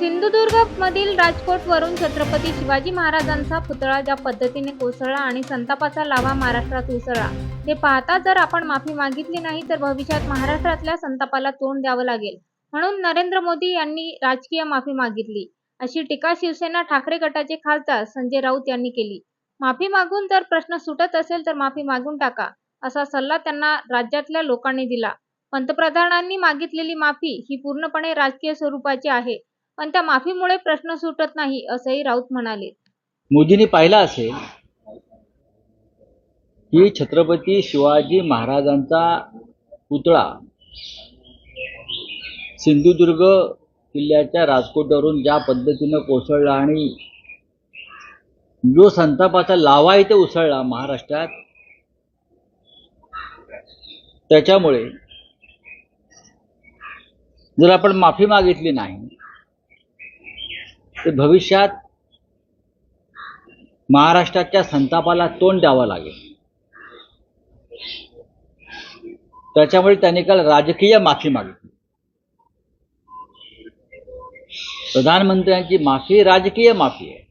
सिंधुदुर्ग मधील राजकोट वरून छत्रपती शिवाजी महाराजांचा पुतळा ज्या पद्धतीने कोसळला आणि संतापाचा लावा महाराष्ट्रात उसळला. ते पाहता जर आपण माफी मागितली नाही तर भविष्यात महाराष्ट्रातल्या संतापाला तोंड द्यावं लागेल. म्हणून नरेंद्र मोदी यांनी राजकीय माफी मागितली. अशी टीका शिवसेना ठाकरे गटाचे खासदार संजय राऊत यांनी केली. माफी मागून जर प्रश्न सुटत असेल तर माफी मागून टाका असा सल्ला त्यांना राज्यातल्या लोकांनी दिला. पंतप्रधानांनी मागितलेली माफी ही पूर्णपणे राजकीय स्वरूपाची आहे. पण त्या माफीमुळे प्रश्न सुटत नाही असंही राऊत म्हणाले. मोदींनी पाहिलं असेल की छत्रपती शिवाजी महाराजांचा पुतळा सिंधुदुर्ग किल्ल्याच्या राजकोटवरून ज्या पद्धतीनं कोसळला आणि जो संतापाचा लावा इथे उसळला महाराष्ट्रात त्याच्यामुळे जर आपण माफी मागितली नाही ते भविष्यात महाराष्ट्राच्या संतापाला तोंड द्यावं लागेल. त्याच्यामुळे त्यांनी काल राजकीय माफी मागितली. प्रधानमंत्र्यांची माफी राजकीय माफी आहे.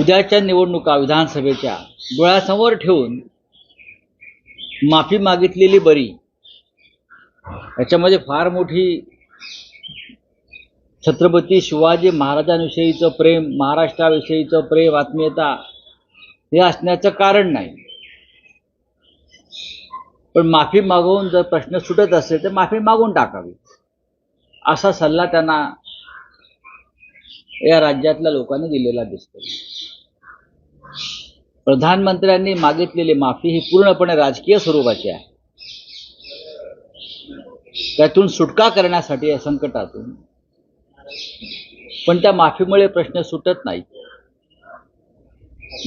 उद्याच्या निवडणुका विधानसभेच्या डोळ्यासमोर ठेवून माफी मागितलेली बरी. याच्यामध्ये फार मोठी छत्रपती शिवाजी महाराजांविषयीचं प्रेम महाराष्ट्राविषयीचं प्रेम आत्मीयता हे असण्याचं कारण नाही. पण माफी मागवून जर प्रश्न सुटत असेल तर माफी मागून टाकावी. असा सल्ला त्यांना या राज्यातल्या लोकांनी दिलेला दिसतो प्रधानमंत्र्यांनी मागितलेली माफी ही पूर्णपणे राजकीय स्वरूपाची आहे. त्यातून सुटका करण्यासाठी या संकटातून पण त्या माफीमुळे प्रश्न सुटत नाही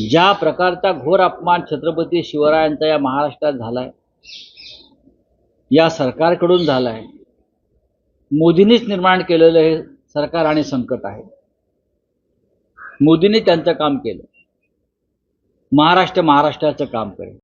ज्या प्रकारचा घोर अपमान छत्रपती शिवरायांचा या महाराष्ट्रात झालाय या सरकारकडून झालाय मोदींनीच निर्माण केलेलं हे सरकार आणि संकट आहे. मोदींनी त्यांचं काम केलं. महाराष्ट्र महाराष्ट्राचं काम करेल.